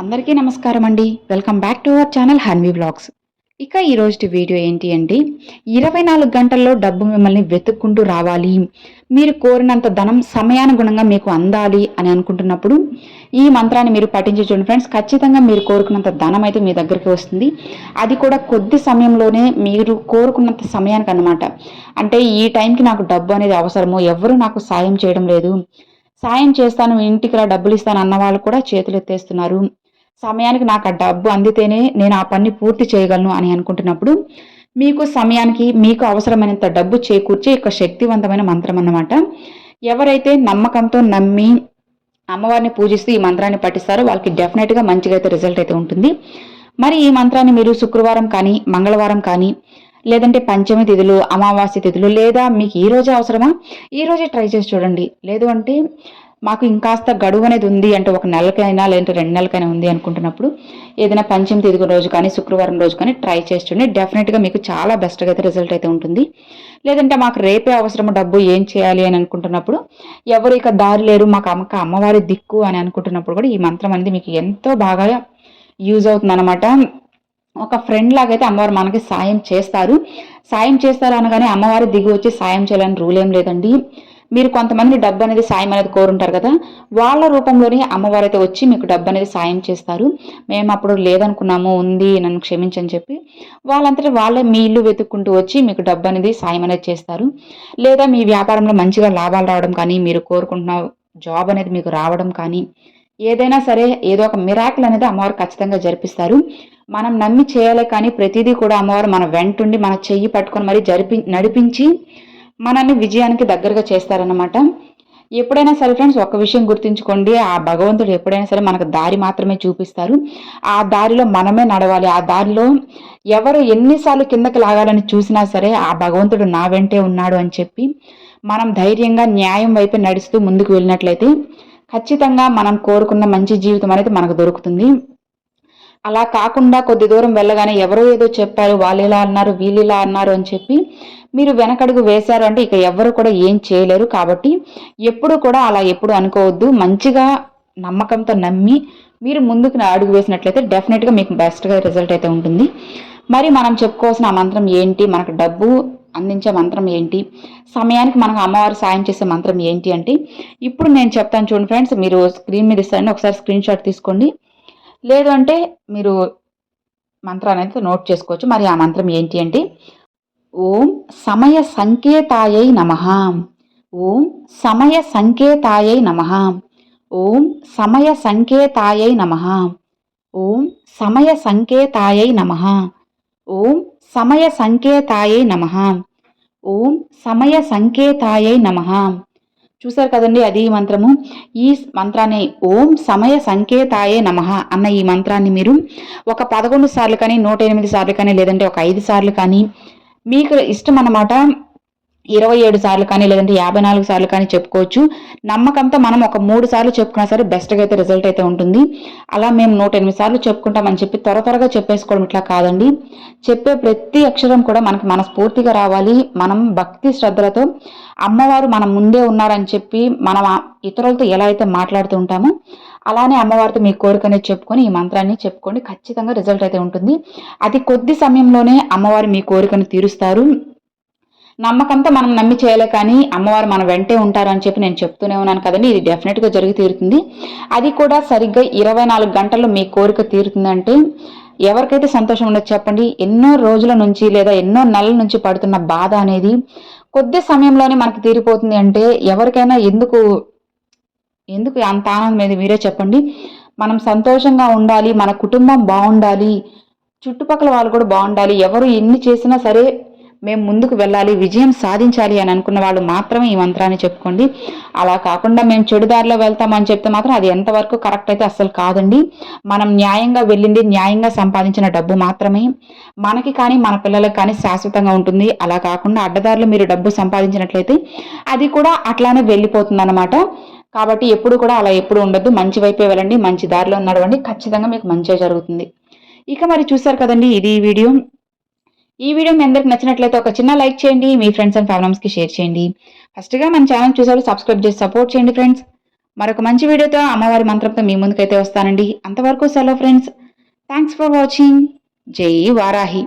అందరికీ నమస్కారం అండి. Welcome back to our channel Hanvi vlogs ఇక ఈరోజు వీడియో ఏంటి అంటే ఇరవై నాలుగు గంటల్లో డబ్బు మిమ్మల్ని వెతుక్కుంటూ రావాలి. మీరు కోరినంత ధనం సమయానుగుణంగా మీకు అందాలి అని అనుకుంటున్నప్పుడు ఈ మంత్రాన్ని మీరు పఠించి చూడండి ఫ్రెండ్స్ ఖచ్చితంగా మీరు కోరుకున్నంత ధనం అయితే మీ దగ్గరికి వస్తుంది. అది కూడా కొద్ది సమయంలోనే మీరు కోరుకున్నంత సమయానికి అన్నమాట. అంటే ఈ టైంకి నాకు డబ్బు అనేది అవసరము ఎవరు నాకు సాయం చేయడం లేదు. సాయం చేస్తాను ఇంటికి రా డబ్బులు ఇస్తాను అన్న వాళ్ళు కూడా చేతులు ఎత్తేస్తున్నారు. సమయానికి నాకు ఆ డబ్బు అందితేనే నేను ఆ పని పూర్తి చేయగలను అని అనుకుంటున్నప్పుడు మీకు సమయానికి మీకు అవసరమైనంత డబ్బు చేకూర్చే ఒక శక్తివంతమైన మంత్రం అన్నమాట. ఎవరైతే నమ్మకంతో నమ్మి అమ్మవారిని పూజిస్తూ ఈ మంత్రాన్ని పఠిస్తారో వాళ్ళకి డెఫినెట్గా మంచిగా అయితే రిజల్ట్ అయితే ఉంటుంది. మరి ఈ మంత్రాన్ని మీరు శుక్రవారం కానీ మంగళవారం కానీ లేదంటే పంచమి తిథులు అమావాస్య తిథులు లేదా మీకు ఈ రోజే అవసరమా? ఈ రోజే ట్రై చేసి చూడండి. లేదు అంటే మాకు ఇంకాస్త గడువు అనేది ఉంది అంటే ఒక నెలకైనా లేదంటే రెండు నెలలకైనా ఉంది అనుకుంటున్నప్పుడు ఏదైనా పంచమి తిథి రోజు కానీ శుక్రవారం రోజు కానీ ట్రై చేస్తుండే డెఫినెట్గా మీకు చాలా బెస్ట్గా అయితే రిజల్ట్ అయితే ఉంటుంది. లేదంటే మాకు రేపే అవసరము డబ్బు ఏం చేయాలి అని అనుకుంటున్నప్పుడు ఎవరు ఇక దారి లేరు మాకు అమ్మక అమ్మవారి దిక్కు అని అనుకుంటున్నప్పుడు కూడా ఈ మంత్రం అనేది మీకు ఎంతో బాగా యూజ్ అవుతుంది అనమాట ఒక ఫ్రెండ్ లాగైతే అమ్మవారు మనకి సాయం చేస్తారు. సాయం చేస్తారు అనగానే అమ్మవారి దిగి వచ్చి సాయం చేయాలని రూల్ ఏం లేదండి. మీరు కొంతమంది డబ్బు అనేది సాయం అనేది కోరుంటారు కదా వాళ్ళ రూపంలోనే అమ్మవారు అయితే వచ్చి మీకు డబ్బు అనేది సాయం చేస్తారు. మేము అప్పుడు లేదనుకున్నాము ఉంది నన్ను క్షమించని చెప్పి వాళ్ళంతటి వాళ్ళే మీ ఇల్లు వెతుక్కుంటూ వచ్చి మీకు డబ్బు అనేది సాయం అనేది చేస్తారు. లేదా మీ వ్యాపారంలో మంచిగా లాభాలు రావడం కానీ మీరు కోరుకుంటున్న జాబ్ అనేది మీకు రావడం కానీ ఏదైనా సరే ఏదో ఒక మిరాకిల్ అనేది అమ్మవారు ఖచ్చితంగా జరిపిస్తారు. మనం నమ్మి చేయాలి కానీ ప్రతిదీ కూడా అమ్మవారు మన వెంటుండి మన చెయ్యి పట్టుకొని మరీ జరిపి నడిపించి మనల్ని విజయానికి దగ్గరగా చేస్తారన్నమాట. ఎప్పుడైనా సరే ఫ్రెండ్స్ ఒక విషయం గుర్తుంచుకోండి. ఆ భగవంతుడు ఎప్పుడైనా సరే మనకు దారి మాత్రమే చూపిస్తారు. ఆ దారిలో మనమే నడవాలి. ఆ దారిలో ఎవరు ఎన్నిసార్లు కిందకి లాగాలని చూసినా సరే ఆ భగవంతుడు నా వెంటే ఉన్నాడు అని చెప్పి మనం ధైర్యంగా న్యాయం వైపు నడుస్తూ ముందుకు వెళ్ళినట్లయితే ఖచ్చితంగా మనం కోరుకున్న మంచి జీవితం అనేది మనకు దొరుకుతుంది. అలా కాకుండా కొద్ది దూరం వెళ్ళగానే ఎవరో ఏదో చెప్పారు వాళ్ళు ఇలా అన్నారు వీళ్ళు ఇలా అన్నారు అని చెప్పి మీరు వెనకడుగు వేశారు అంటే ఇక ఎవరు కూడా ఏం చేయలేరు కాబట్టి ఎప్పుడు కూడా అలా ఎప్పుడు అనుకోవద్దు. మంచిగా నమ్మకంతో నమ్మి మీరు ముందుకు అడుగు వేసినట్లయితే డెఫినెట్గా మీకు బెస్ట్గా రిజల్ట్ అయితే ఉంటుంది. మరి మనం చెప్పుకోవాల్సిన ఆ మంత్రం ఏంటి? మనకు డబ్బు అందించే మంత్రం ఏంటి? సమయానికి మనకు అమ్మవారు సాయం చేసే మంత్రం ఏంటి అంటే ఇప్పుడు నేను చెప్తాను చూడండి ఫ్రెండ్స్ మీరు స్క్రీన్ మీద ఇస్తారని ఒకసారి స్క్రీన్ షాట్ తీసుకోండి. లేదు అంటే మీరు మంత్రాన్ని అయితే నోట్ చేసుకోవచ్చు. మరి ఆ మంత్రం ఏంటి అంటే ఓం సమయ సంకేతాయై నమ. ఓం సమయ సంకేతాయై నమ. ఓం సమయ సంకేతాయై నమ. ఓం సమయ సంకేతాయై నమ. ఓం సమయ సంకేతాయై నమ. ఓం సమయ సంకేతాయై నమ. చూసారు కదండి అది ఈ మంత్రము? ఈ మంత్రాన్ని ఓం సమయ సంకేతాయే నమ అన్న ఈ మంత్రాన్ని మీరు ఒక పదకొండు సార్లు కానీ నూట ఎనిమిది సార్లు కానీ లేదంటే ఒక ఐదు సార్లు కానీ మీకు ఇష్టం అన్నమాట. ఇరవై ఏడు సార్లు కానీ లేదంటే యాభై నాలుగు సార్లు కానీ చెప్పుకోవచ్చు. నమ్మకంతో మనం ఒక మూడు సార్లు చెప్పుకున్నా సరే బెస్ట్గా అయితే రిజల్ట్ అయితే ఉంటుంది. అలా మేము నూట ఎనిమిది సార్లు చెప్పుకుంటామని చెప్పి త్వర త్వరగా చెప్పేసుకోవడం ఇట్లా కాదండి. చెప్పే ప్రతి అక్షరం కూడా మనకి మనస్ఫూర్తిగా రావాలి. మనం భక్తి శ్రద్ధలతో అమ్మవారు మన ముందే ఉన్నారని చెప్పి మనం ఇతరులతో ఎలా అయితే మాట్లాడుతూ ఉంటామో అలానే అమ్మవారితో మీ కోరిక అనేది చెప్పుకొని ఈ మంత్రాన్ని చెప్పుకోండి ఖచ్చితంగా రిజల్ట్ అయితే ఉంటుంది. అతి కొద్ది సమయంలోనే అమ్మవారు మీ కోరికను తీరుస్తారు. నమ్మకంతో మనం నమ్మి చేయలే కానీ అమ్మవారు మన వెంటే ఉంటారు అని చెప్పి నేను చెప్తూనే ఉన్నాను కదండి. ఇది డెఫినెట్గా జరిగి తీరుతుంది. అది కూడా సరిగ్గా ఇరవై నాలుగు గంటల్లో మీ కోరిక తీరుతుందంటే ఎవరికైతే సంతోషం ఉండదు చెప్పండి. ఎన్నో రోజుల నుంచి లేదా ఎన్నో నెలల నుంచి పడుతున్న బాధ అనేది కొద్ది సమయంలోనే మనకి తీరిపోతుంది అంటే ఎవరికైనా ఎందుకు ఎందుకు అంత ఆనందం అనేది మీరే చెప్పండి. మనం సంతోషంగా ఉండాలి మన కుటుంబం బాగుండాలి చుట్టుపక్కల వాళ్ళు కూడా బాగుండాలి. ఎవరు ఎన్ని చేసినా సరే మేము ముందుకు వెళ్ళాలి విజయం సాధించాలి అని అనుకున్న వాళ్ళు మాత్రమే ఈ మంత్రాన్ని చెప్పుకోండి. అలా కాకుండా మేము చెడుదారిలో వెళ్తామని చెప్తే మాత్రం అది ఎంతవరకు కరెక్ట్ అయితే అస్సలు కాదండి. మనం న్యాయంగా వెళ్ళింది న్యాయంగా సంపాదించిన డబ్బు మాత్రమే. మనకి కానీ మన పిల్లలకు కానీ శాశ్వతంగా ఉంటుంది. అలా కాకుండా అడ్డదారులు మీరు డబ్బు సంపాదించినట్లయితే అది కూడా అట్లానే వెళ్ళిపోతుంది అనమాట కాబట్టి ఎప్పుడు కూడా అలా ఎప్పుడు ఉండద్దు. మంచి వైపే వెళ్ళండి మంచి దారిలో నడవండి. ఖచ్చితంగా మీకు మంచిగా జరుగుతుంది. ఇక మరి చూసారు కదండి ఇది వీడియో. ఈ వీడియో మీ అందరికి నచ్చినట్లయితే ఒక చిన్న లైక్ చేయండి మీ ఫ్రెండ్స్ అండ్ ఫ్యామిలీస్కి షేర్ చేయండి. ఫస్ట్గా మన ఛానల్ చూసారు సబ్స్క్రైబ్ చేసి సపోర్ట్ చేయండి ఫ్రెండ్స్ మరొక మంచి వీడియోతో అమ్మవారి మంత్రంతో మీ ముందుకైతే వస్తానండి. అంతవరకు సెలవు ఫ్రెండ్స్ థ్యాంక్స్ ఫర్ వాచింగ్ జై వారాహి.